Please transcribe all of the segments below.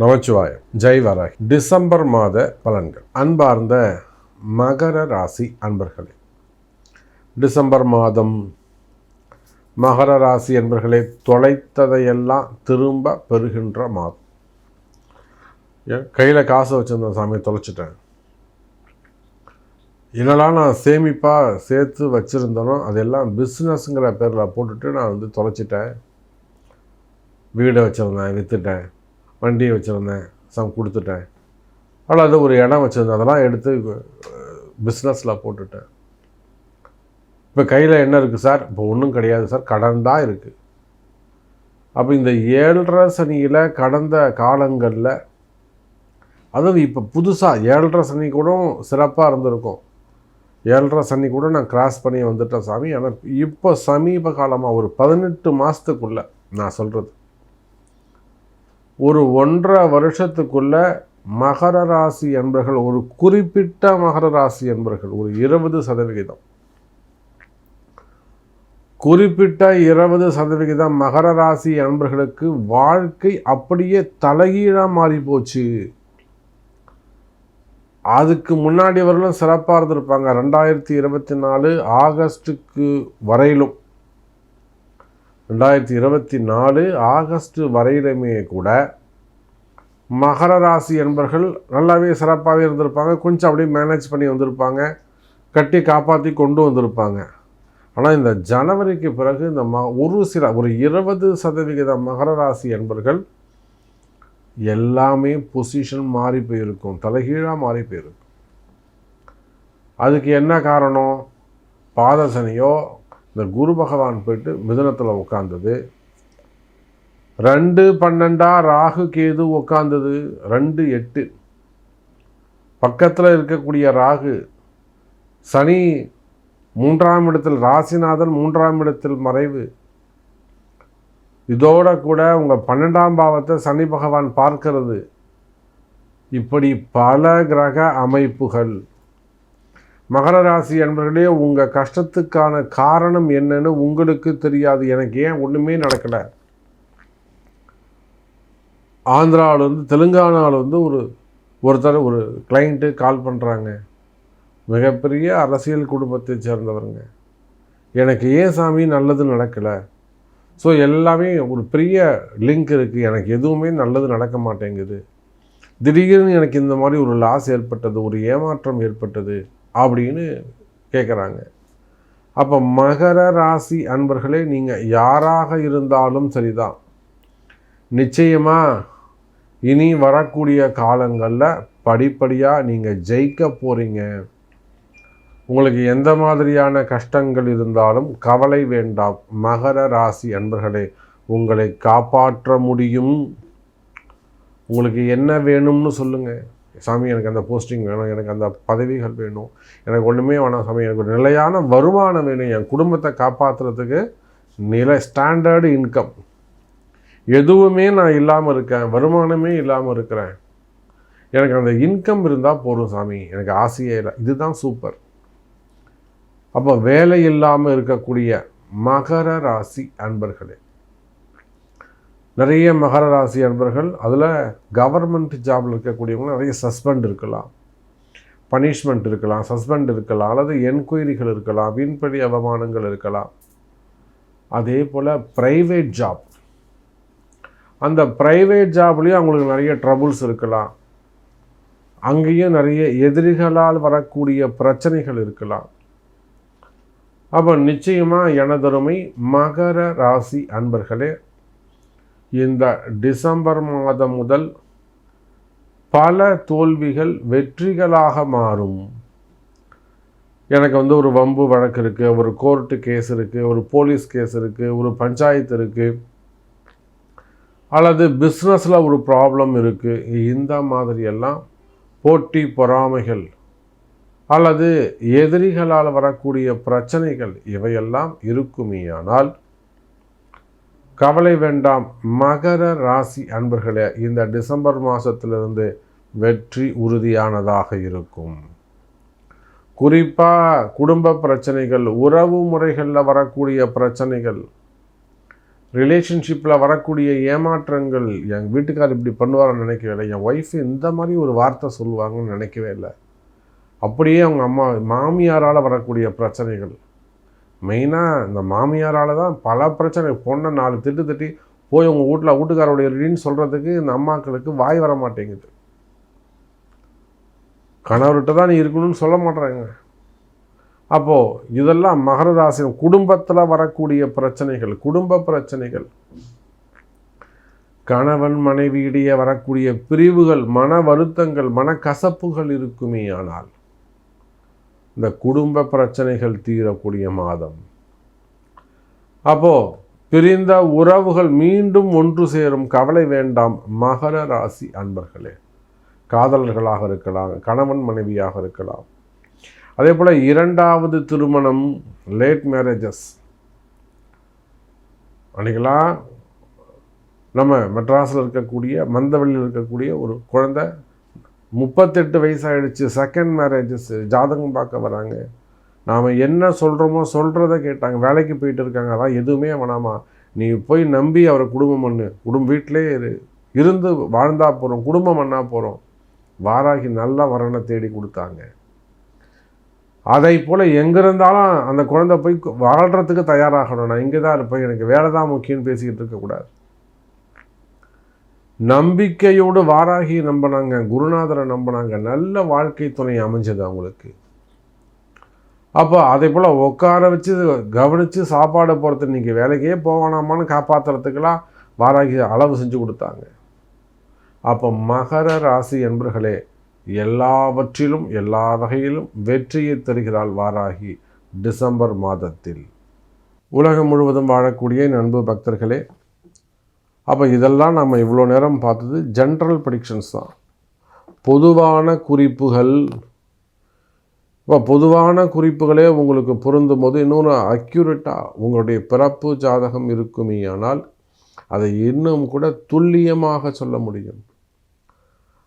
Namachivayam. Jai Varahi. December மாத பலன்கள். அன்பார்ந்த மகர ராசி அன்பர்களே. டிசம்பர் மாதம் மகர ராசி அன்பர்களே தொலைத்ததையெல்லாம் திரும்ப பெறுகின்ற மாதம். கையில் காசு வச்சுருந்தேன் சாமி தொலைச்சிட்டேன். என்னெல்லாம் நான் சேமிப்பாக சேர்த்து வச்சுருந்தனோ அதெல்லாம் பிஸ்னஸ்ங்கிற பேரில் போட்டுட்டு நான் வந்து தொலைச்சிட்டேன். வீடை வச்சுருந்தேன் விற்றுட்டேன் வண்டியை வச்சுருந்தேன். சம் கொடுத்துட்டேன். அல்லது ஒரு இடம் வச்சுருந்தேன். அதெல்லாம் எடுத்து பிஸ்னஸில் போட்டுட்டேன். இப்போ கையில் என்ன இருக்குது சார்? இப்போ ஒன்றும் கிடையாது சார். கடன் தான் இருக்குது அப்போ இந்த ஏழரை சனியில் கடந்த காலங்களில் அதாவது இப்போ புதுசாக ஏழரை சனி கூட சிறப்பாக இருந்திருக்கும். ஏழரை சனி கூட நான் கிராஸ் பண்ணி வந்துட்டேன் சாமி. ஆனால் இப்போ சமீப காலமாக ஒரு பதினெட்டு மாதத்துக்குள்ளே நான் சொல்கிறது ஒரு ஒன்றரை வருஷத்துக்குள்ள மகர ராசி என்பர்கள் ஒரு குறிப்பிட்ட மகர ராசி என்பர்கள் ஒரு இருபது சதவிகிதம். குறிப்பிட்ட இருபது சதவிகிதம் மகர ராசி அன்பர்களுக்கு வாழ்க்கை அப்படியே தலைகீழாக மாறி போச்சு. அதுக்கு முன்னாடி வரலும் சிறப்பாக இருந்திருப்பாங்க. ரெண்டாயிரத்தி இருபத்தி நாலு ஆகஸ்ட்டுக்கு வரையிலும். ரெண்டாயிரத்தி இருபத்தி நாலு ஆகஸ்ட் வரையிலுமே கூட மகர ராசி என்பர்கள் நல்லாவே சிறப்பாகவே இருந்திருப்பாங்க. கொஞ்சம் அப்படியே மேனேஜ் பண்ணி வந்திருப்பாங்க. கட்டி காப்பாற்றி கொண்டு வந்திருப்பாங்க. ஆனால் இந்த ஜனவரிக்கு பிறகு இந்த ம ஒரு சில ஒரு இருபது சதவிகித மகர ராசி என்பர்கள் எல்லாமே பொசிஷன் மாறி போயிருக்கும். தலைகீழாக மாறி போயிருக்கும். அதுக்கு என்ன காரணம்? பாதசனியோ இந்த குரு பகவான் போயிட்டு மிதனத்தில் உட்காந்தது ரெண்டு பன்னெண்டா ராகு கேது உட்காந்தது ரெண்டு எட்டு. பக்கத்தில் இருக்கக்கூடிய ராகு சனி மூன்றாம் இடத்தில் ராசிநாதன் மூன்றாம் இடத்தில் மறைவு. இதோட கூட உங்கள் பன்னெண்டாம் பாவத்தை சனி பகவான் பார்க்கிறது. இப்படி பல கிரக அமைப்புகள். மகர ராசி அன்பர்களே உங்கள் கஷ்டத்துக்கான காரணம் என்னன்னு உங்களுக்கு தெரியாது. எனக்கு ஏன் ஒன்றுமே நடக்கலை? ஆந்திராவிலேருந்து தெலுங்கானாவிலேருந்து ஒரு ஒருத்தர் ஒரு கிளைண்ட்டு கால் பண்ணுறாங்க மிகப்பெரிய அரசியல் குடும்பத்தை சேர்ந்தவருங்க. எனக்கு ஏன் சாமி நல்லது நடக்கலை? ஸோ எல்லாமே ஒரு பெரிய லிங்க் இருக்குது எனக்கு எதுவுமே நல்லது நடக்க மாட்டேங்குது. திடீர்னு எனக்கு இந்த மாதிரி ஒரு லாஸ் ஏற்பட்டது ஒரு ஏமாற்றம் ஏற்பட்டது. அப்படின்னு கேட்குறாங்க அப்போ மகர ராசி அன்பர்களே நீங்கள் யாராக இருந்தாலும் சரிதான். நிச்சயமாக இனி வரக்கூடிய காலங்களில் படிப்படியாக நீங்கள் ஜெயிக்க போகிறீங்க உங்களுக்கு எந்த மாதிரியான கஷ்டங்கள் இருந்தாலும் கவலை வேண்டாம். மகர ராசி அன்பர்களே உங்களை காப்பாற்ற முடியும். உங்களுக்கு என்ன வேணும்னு சொல்லுங்கள் சாமி எனக்கு அந்த போஸ்டிங் வேணும் எனக்கு அந்த பதவிகள் வேணும் எனக்கு ஒன்றுமே வேணாம் சாமி எனக்கு ஒரு நிலையான வருமானம் வேணும் என் குடும்பத்தை காப்பாற்றுறதுக்கு நிலை ஸ்டாண்டர்டு இன்கம் எதுவுமே நான் இல்லாமல் இருக்கேன் வருமானமே இல்லாமல் இருக்கிறேன். எனக்கு அந்த இன்கம் இருந்தால் போதும் சாமி எனக்கு ஆசையே இல்லை. இதுதான் சூப்பர் அப்போ வேலை இல்லாமல் இருக்கக்கூடிய மகர ராசி அன்பர்களே நிறைய மகர ராசி அன்பர்கள் அதில் கவர்மெண்ட் ஜாபில் இருக்கக்கூடியவங்க நிறைய சஸ்பெண்ட் இருக்கலாம். பனிஷ்மெண்ட் இருக்கலாம் சஸ்பெண்ட் இருக்கலாம் அல்லது என்கொயரிகள் இருக்கலாம் வீண்படி அவமானங்கள் இருக்கலாம். அதே போல் ப்ரைவேட் ஜாப் அந்த ப்ரைவேட் ஜாப்லேயும் அவங்களுக்கு நிறைய ட்ரபுள்ஸ் இருக்கலாம். அங்கேயும் நிறைய எதிரிகளால் வரக்கூடிய பிரச்சனைகள் இருக்கலாம். அப்போ நிச்சயமாக எனதருமை மகர ராசி அன்பர்களே இந்த டிசம்பர் மாதம் முதல் பல தோல்விகள் வெற்றிகளாக மாறும். எனக்கு வந்து ஒரு வம்பு வழக்கு இருக்குது ஒரு கோர்ட்டு கேஸ் இருக்குது ஒரு போலீஸ் கேஸ் இருக்குது ஒரு பஞ்சாயத்து இருக்குது அல்லது பிஸ்னஸில் ஒரு ப்ராப்ளம் இருக்குது இந்த மாதிரியெல்லாம் போட்டி பொறாமைகள் அல்லது எதிரிகளால் வரக்கூடிய பிரச்சனைகள் இவையெல்லாம் இருக்குமேயானால் கவலை வேண்டாம் மகர ராசி அன்பர்களே இந்த டிசம்பர் மாதத்திலிருந்து வெற்றி உறுதியானதாக இருக்கும். குறிப்பாக குடும்ப பிரச்சனைகள் உறவு முறைகளில் வரக்கூடிய பிரச்சனைகள் ரிலேஷன்ஷிப்பில் வரக்கூடிய ஏமாற்றங்கள் என் வீட்டுக்கார் இப்படி பண்ணுவார்னு நினைக்கவே இல்லை. என் ஒய்ஃப் இந்த மாதிரி ஒரு வார்த்தை சொல்லுவாங்கன்னு நினைக்கவே இல்லை. அப்படியே அவங்க அம்மா மாமியாரால் வரக்கூடிய பிரச்சனைகள் மெயினாக இந்த மாமியாரால் தான் பல பிரச்சனை. பொண்ணை நாலு திட்டு திட்டி போய் உங்கள் வீட்டில் வீட்டுக்காரோடைய ரீன்னு சொல்கிறதுக்கு இந்த அம்மாக்களுக்கு வாய் வர மாட்டேங்குது. கணவர்கிட்ட தான் நீ இருக்கணும்னு சொல்ல மாட்டேறாங்க. அப்போது இதெல்லாம் மகர ராசி குடும்பத்தில் வரக்கூடிய பிரச்சனைகள் குடும்ப பிரச்சனைகள். கணவன் மனைவியிடையே வரக்கூடிய பிரிவுகள் மன வருத்தங்கள் மனக்கசப்புகள் இருக்குமே ஆனால் இந்த குடும்ப பிரச்சனைகள் தீரக்கூடிய மாதம். அப்போது பிரிந்த உறவுகள் மீண்டும் ஒன்று சேரும். கவலை வேண்டாம். மகர ராசி அன்பர்களே காதலர்களாக இருக்கலாம் கணவன் மனைவியாக இருக்கலாம். அதே போல் இரண்டாவது திருமணம் லேட் மேரேஜஸ் அன்றைக்கெல்லாம் நம்ம மெட்ராஸில் இருக்கக்கூடிய மந்தவெளியில் இருக்கக்கூடிய ஒரு குழந்தை முப்பத்தெட்டு வயசாகிடுச்சு செகண்ட் மேரேஜஸ் ஜாதகம் பார்க்க வராங்க. நாம் என்ன சொல்கிறோமோ சொல்கிறத கேட்டாங்க. வேலைக்கு போயிட்டு இருக்காங்க. அதான் எதுவுமே வேணாமா? நீ போய் நம்பி அவரை குடும்பம் பண்ணு. குடும்ப வீட்டிலே இரு. இருந்து வாழ்ந்தா போகிறோம் குடும்பம் பண்ணா போகிறோம் வாராகி நல்ல வரனை தேடி கொடுத்தாங்க. அதை போல் எங்கே இருந்தாலும் அந்த குழந்தை போய் வாழ்கிறதுக்கு தயாராகணும். நான் இங்கே தான் இருப்பேன். எனக்கு வேலை தான் முக்கியம்னு பேசிக்கிட்டு இருக்கக்கூடாது. நம்பிக்கையோடு வாராகி நம்பினாங்க குருநாதரை நம்பினாங்க நல்ல வாழ்க்கை துணை அமைஞ்சது அவங்களுக்கு. அப்போ அதே போல் உட்கார வச்சு கவனித்து சாப்பாடு போகிறது நீங்கள் வேலைக்கே போகணாமான்னு காப்பாற்றுறதுக்கெல்லாம் வாராகி அளவு செஞ்சு கொடுத்தாங்க. அப்போ மகர ராசி என்பர்களே எல்லாவற்றிலும் எல்லா வகையிலும் வெற்றியை தருகிறாள் வாராகி டிசம்பர் மாதத்தில். உலகம் முழுவதும் வாழக்கூடிய நண்பு பக்தர்களே அப்போ இதெல்லாம் நம்ம இவ்வளோ நேரம் பார்த்தது ஜென்ரல் ப்ரிடிக்ஷன்ஸ் தான். பொதுவான குறிப்புகள் இப்போ பொதுவான குறிப்புகளே உங்களுக்கு பொருந்தும் போது இன்னொன்று அக்யூரேட்டாக உங்களுடைய பிறப்பு ஜாதகம் இருக்குமே ஆனால் அதை இன்னும் கூட துல்லியமாக சொல்ல முடியும்.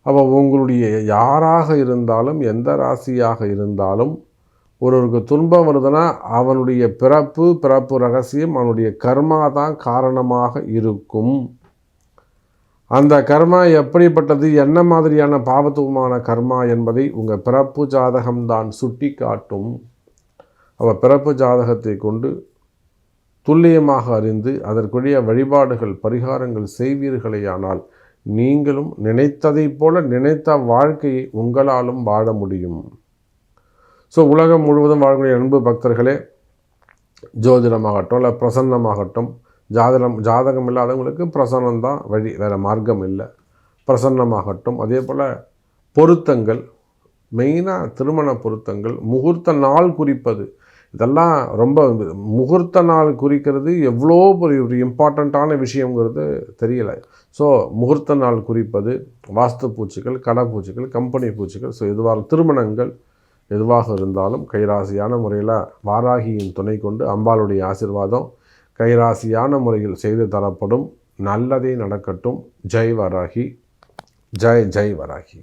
அப்போ உங்களுடைய யாராக இருந்தாலும் எந்த ராசியாக இருந்தாலும் ஒருவருக்கு துன்பம் வருதுன்னா அவனுடைய பிறப்பு பிறப்பு ரகசியம் அவனுடைய கர்மா தான் காரணமாக இருக்கும். அந்த கர்மா எப்படிப்பட்டது? என்ன மாதிரியான பாவத்துவமான கர்மா என்பதை உங்கள் பிறப்பு ஜாதகம்தான் சுட்டி காட்டும் அவள் பிறப்பு ஜாதகத்தை கொண்டு துல்லியமாக அறிந்து அதற்குரிய வழிபாடுகள் பரிகாரங்கள் செய்வீர்களேயானால் நீங்களும் நினைத்ததைப் போல நினைத்த வாழ்க்கையை உங்களாலும் வாழ முடியும். ஸோ உலகம் முழுவதும் வாழக்கூடிய அன்பு பக்தர்களே ஜோதிடமாகட்டும் இல்லை பிரசன்னமாகட்டும் ஜாதகம் ஜாதகம் இல்லாதவங்களுக்கு பிரசன்னம் தான் வழி வேறு மார்க்கம் இல்லை. பிரசன்னமாகட்டும் அதே போல் பொருத்தங்கள் மெயினாக திருமண பொருத்தங்கள் முகூர்த்த நாள் குறிப்பது இதெல்லாம் ரொம்ப முகூர்த்த நாள் குறிக்கிறது எவ்வளோ ஒரு ஒரு இம்பார்ட்டண்ட்டான விஷயங்கிறது தெரியலை. ஸோ முகூர்த்த நாள் குறிப்பது வாஸ்து பூச்சிகள் கடை பூச்சிகள் கம்பெனி பூச்சிகள் ஸோ இதுவாக திருமணங்கள் எதுவாக இருந்தாலும் கைராசியான முறையில் வாராகியின் துணை கொண்டு அம்பாளுடைய ஆசிர்வாதம் கைராசியான முறையில் செய்து தரப்படும் நல்லதே நடக்கட்டும். ஜெய் வராகி. ஜெய் ஜெய் வராகி.